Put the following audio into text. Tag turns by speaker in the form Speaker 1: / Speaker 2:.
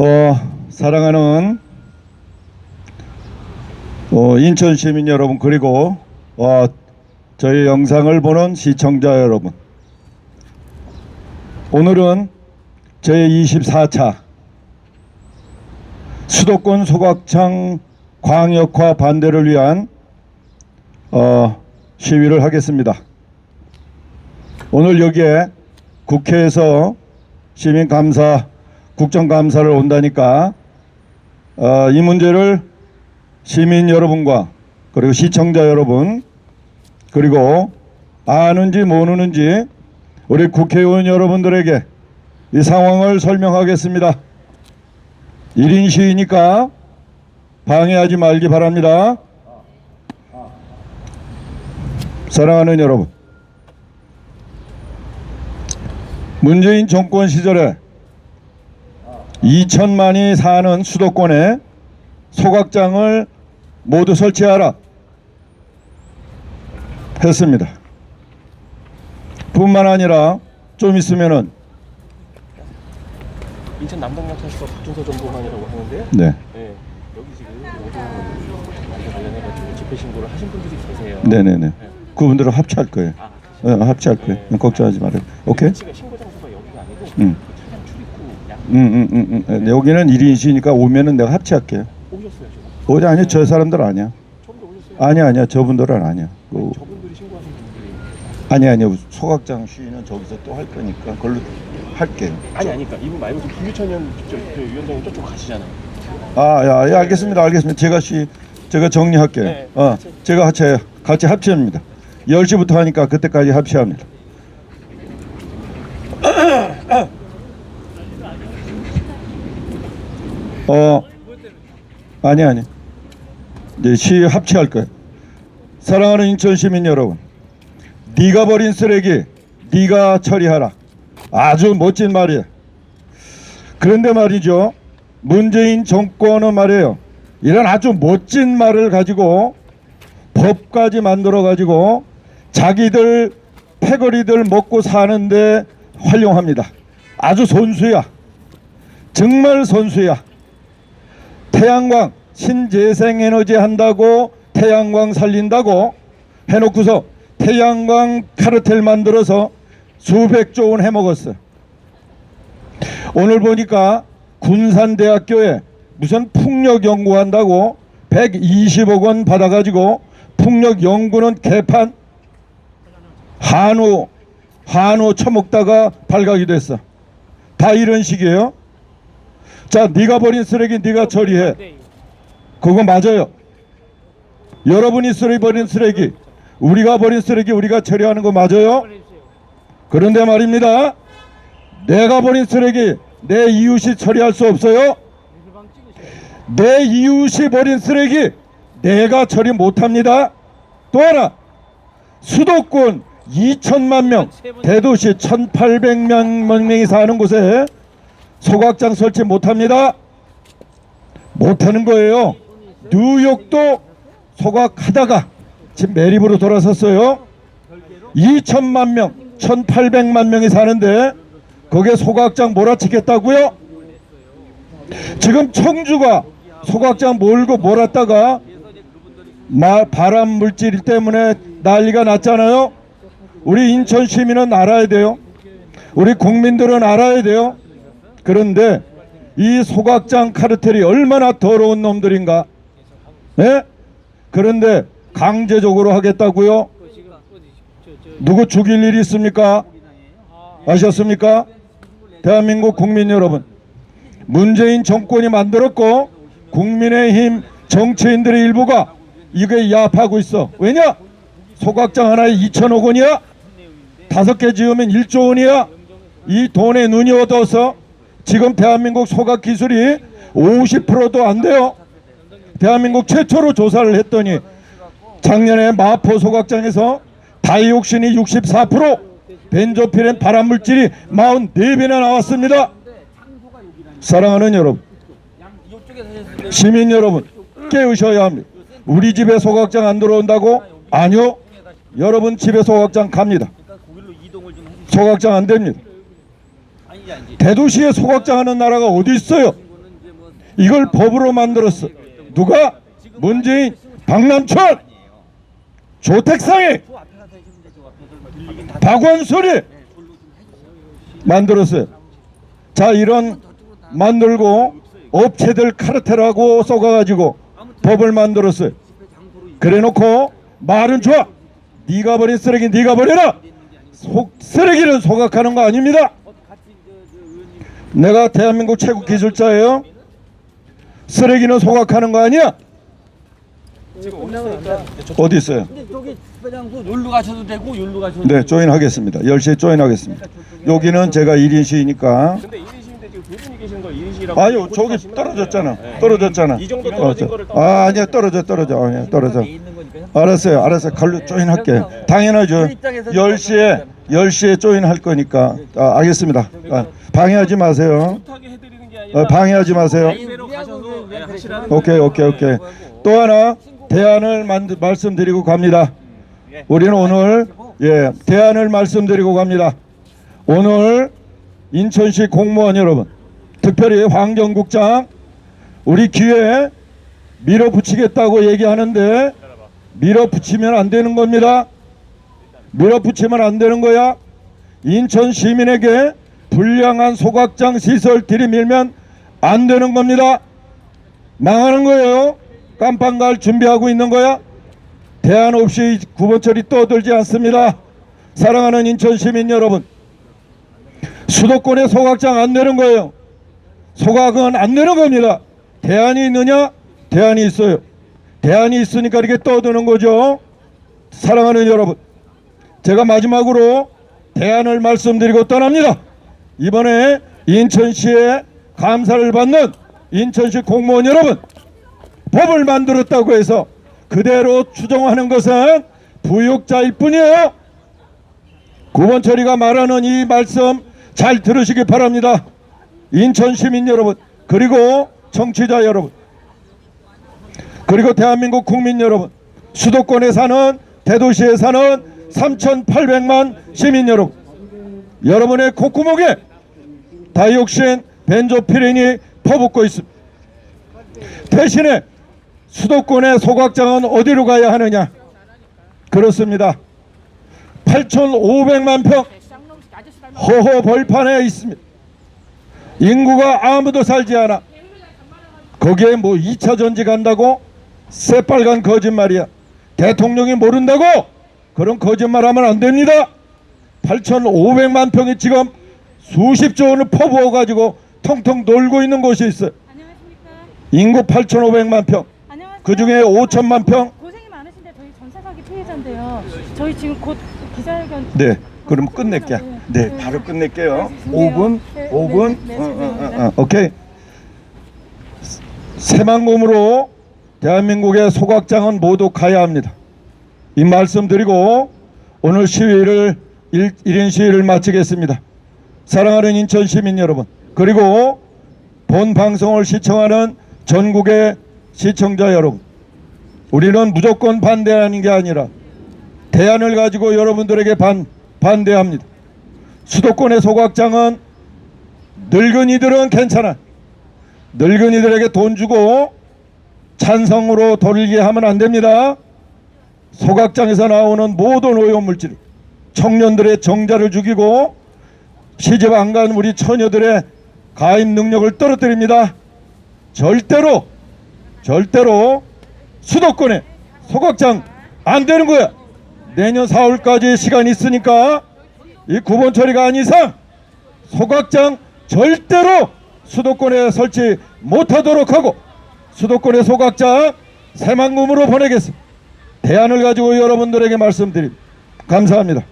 Speaker 1: 어, 사랑하는 어, 인천 시민 여러분 그리고 어, 저희 영상을 보는 시청자 여러분 오늘은 제 24차 수도권 소각창 광역화 반대를 위한 어, 시위를 하겠습니다. 오늘 여기에 국회에서 시민감사, 국정감사를 온다니까 어, 이 문제를 시민 여러분과 그리고 시청자 여러분 그리고 아는지 모르는지 우리 국회의원 여러분들에게 이 상황을 설명하겠습니다. 1인 시위니까 방해하지 말기 바랍니다. 사랑하는 여러분 문재인 정권 시절에 2천만이 사는 수도권에 소각장을 모두 설치하라 했습니다. 뿐만 아니라 좀 있으면은
Speaker 2: 인천 남동역에서 박준서 정보관이라고 하는데요.
Speaker 1: 네,
Speaker 2: 네, 여기 지금 관련해가지고 집회 신고를 하신 분들이 계세요.
Speaker 1: 네네네. 그분들은 합치할 거예요.
Speaker 2: 아,
Speaker 1: 어, 합치할 거예요. 걱정하지 말아요. 오케이?
Speaker 2: 신고 장소가 여기가 아니고
Speaker 1: 음. 음, 음, 음, 음. 네, 여기는 1인시니까 오면은 내가 합치할게요.
Speaker 2: 오셨어요 지금?
Speaker 1: 어디 아니 저 사람들 아니야.
Speaker 2: 오셨어요?
Speaker 1: 아니 아니야. 저분들은 아니야. 그,
Speaker 2: 저분들이 신고하신 분들이
Speaker 1: 아니 아니 소각장 시위는 저기서 또 할 거니까 그걸로 할게요.
Speaker 2: 아니 아니까 이분 말고 지금 김유천 현 저, 저 위원장님 저쪽 가시잖아요.
Speaker 1: 아, 야, 예, 알겠습니다. 알겠습니다. 제가 시 제가 정리할게요.
Speaker 2: 네,
Speaker 1: 어,
Speaker 2: 같이.
Speaker 1: 제가 합체 같이 합치합니다. 10시부터 하니까 그때까지 합치합니다. 어, 아니 아니. 이제 시 합치할 거예요. 사랑하는 인천 시민 여러분, 네가 버린 쓰레기 네가 처리하라. 아주 멋진 말이에요. 그런데 말이죠. 문재인 정권은 말이에요. 이런 아주 멋진 말을 가지고 법까지 만들어 가지고 자기들 패거리들 먹고 사는데 활용합니다. 아주 선수야. 정말 선수야. 태양광 신재생 에너지 한다고 태양광 살린다고 해놓고서 태양광 카르텔 만들어서 수백조 원 해먹었어요. 오늘 보니까 군산대학교에 무슨 풍력 연구한다고 120억 원 받아가지고 풍력 연구는 개판 한우 한우 처먹다가 발각이 됐어. 다 이런 식이에요. 자, 네가 버린 쓰레기 네가 처리해. 그거 맞아요. 여러분이 쓰레기 버린 쓰레기, 우리가 버린 쓰레기 우리가 처리하는 거 맞아요. 그런데 말입니다. 내가 버린 쓰레기 내 이웃이 처리할 수 없어요. 내 이웃이 버린 쓰레기 내가 처리 못합니다. 또 하나 수도권 2천만 명 대도시 1,800만 명이 사는 곳에 소각장 설치 못합니다. 못하는 거예요. 뉴욕도 소각하다가 지금 매립으로 돌아섰어요. 2천만 명, 1,800만 명이 사는데 거기에 소각장 몰아치겠다고요? 지금 청주가 소각장 몰고 몰았다가 마, 바람 물질 때문에 난리가 났잖아요. 우리 인천 시민은 알아야 돼요. 우리 국민들은 알아야 돼요. 그런데 이 소각장 카르텔이 얼마나 더러운 놈들인가? 예? 그런데 강제적으로 하겠다고요? 누구 죽일 일이 있습니까? 아셨습니까? 대한민국 국민 여러분, 문재인 정권이 만들었고 국민의힘 정치인들의 일부가 이게 야합하고 있어. 왜냐? 소각장 하나에 2천억 원이야? 다섯 개 지으면 1조 원이야? 이 돈에 눈이 어두워서 지금 대한민국 소각 기술이 50%도 안 돼요. 대한민국 최초로 조사를 했더니 작년에 마포 소각장에서 다이옥신이 64%, 벤조필엔 발암물질이 44배나 나왔습니다. 사랑하는 여러분, 시민 여러분, 깨우셔야 합니다. 우리 집에 소각장 안 들어온다고? 아니요. 여러분 집에 소각장 갑니다. 소각장 안 됩니다. 대도시에 소각장 하는 나라가 어디 있어요? 이걸 법으로 만들었어. 누가? 문재인, 박남천, 조택상해, 박원순이 만들었어요. 자 이런 만들고 업체들 카르텔하고 쏘가가지고 법을 만들었어요. 그래놓고 말은 좋아. 네가 버린 쓰레기 네가 버려라. 속 쓰레기는 소각하는 거 아닙니다. 내가 대한민국 최고 기술자예요. 쓰레기는 소각하는 거 아니야?
Speaker 2: 지금
Speaker 1: 어디 있어요?
Speaker 3: 특별장소 여기로 가셔도 되고 여기로 가셔도
Speaker 1: 네, 조인하겠습니다. 10시에 조인하겠습니다. 여기는 제가 1인 시니까.
Speaker 2: 근데 1인실인데 지금 두 분이 계시는 거 1인실이라고
Speaker 1: 아유, 저기 떨어졌잖아. 떨어졌잖아.
Speaker 2: 이 정도
Speaker 1: 어,
Speaker 2: 떨어진
Speaker 1: 저-
Speaker 2: 거를
Speaker 1: 아, 아니야, 떨어져, 떨어져. 아니야, 떨어져. 알았어요, 알았어요. 갈로 조인할게. 당연하죠. 10시에 10시에 조인할 거니까. 아, 알겠습니다. 아, 방해하지 마세요. 어, 방해하지 마세요.
Speaker 2: 예,
Speaker 1: 오케이, 오케이, 오케이. 또 하나 대안을 만, 말씀드리고 갑니다. 우리는 오늘 예 대안을 말씀드리고 갑니다. 오늘 인천시 공무원 여러분, 특별히 환경국장 우리 귀에 밀어붙이겠다고 얘기하는데 밀어붙이면 안 되는 겁니다. 밀어붙이면 안 되는 거야. 인천 시민에게 불량한 소각장 시설 들이밀면 안 되는 겁니다. 망하는 거예요. 깜빵 갈 준비하고 있는 거야. 대안 없이 구본철이 떠들지 않습니다. 사랑하는 인천 시민 여러분, 수도권에 소각장 안 내는 거예요. 소각은 안 내는 겁니다. 대안이 있느냐? 대안이 있어요. 대안이 있으니까 이렇게 떠드는 거죠. 사랑하는 여러분, 제가 마지막으로 대안을 말씀드리고 떠납니다. 이번에 인천시에 감사를 받는 인천시 공무원 여러분, 법을 만들었다고 해서 그대로 추정하는 것은 부욕자일 뿐이에요. 구본철이가 말하는 이 말씀 잘 들으시기 바랍니다. 인천 시민 여러분, 그리고 정치자 여러분, 그리고 대한민국 국민 여러분, 수도권에 사는 대도시에 사는 3,800만 시민 여러분, 여러분의 콧구멍에 다이옥신 벤조피렌이 퍼붓고 있습니다. 대신에 수도권의 소각장은 어디로 가야 하느냐? 그렇습니다. 8,500만 평 허허 벌판에 있습니다. 인구가 아무도 살지 않아. 거기에 뭐 2차 전지 간다고? 새빨간 거짓말이야. 대통령이 모른다고? 그런 거짓말하면 안 됩니다. 8,500만 평이 지금 수십조 원을 퍼부어 가지고 통통 놀고 있는 곳이 있어요.
Speaker 4: 안녕하십니까?
Speaker 1: 인구 8,500만 평.
Speaker 4: 안녕하세요.
Speaker 1: 그 중에 5천만 평.
Speaker 4: 고생이 많으신데 저희 전세 사기 피해자인데요. 저희 지금 곧 기자회견.
Speaker 1: 네. 그럼 끝낼게. 네, 바로 끝낼게요. 5분,
Speaker 4: 네,
Speaker 1: 5분.
Speaker 4: 네, 네,
Speaker 1: 어, 어,
Speaker 4: 죄송합니다.
Speaker 1: 어, 어, 오케이. 새만금으로 대한민국의 소각장은 모두 가야 합니다. 이 말씀 드리고 오늘 시위를 일, 1인 시위를 마치겠습니다. 사랑하는 인천 시민 여러분, 그리고 본 방송을 시청하는 전국의 시청자 여러분, 우리는 무조건 반대하는 게 아니라 대안을 가지고 여러분들에게 반, 반대합니다. 수도권의 소각장은 늙은이들은 괜찮아. 늙은이들에게 돈 주고 찬성으로 돌리게 하면 안 됩니다. 소각장에서 나오는 모든 오염물질, 청년들의 정자를 죽이고 시집 안 간 우리 처녀들의 가입 능력을 떨어뜨립니다. 절대로, 절대로 수도권에 소각장 안 되는 거야. 내년 4월까지 시간 있으니까 이 구본 처리가 아닌 이상 소각장 절대로 수도권에 설치 못하도록 하고 수도권의 소각장 새만금으로 보내겠습니다. 대안을 가지고 여러분들에게 말씀드립니다. 감사합니다.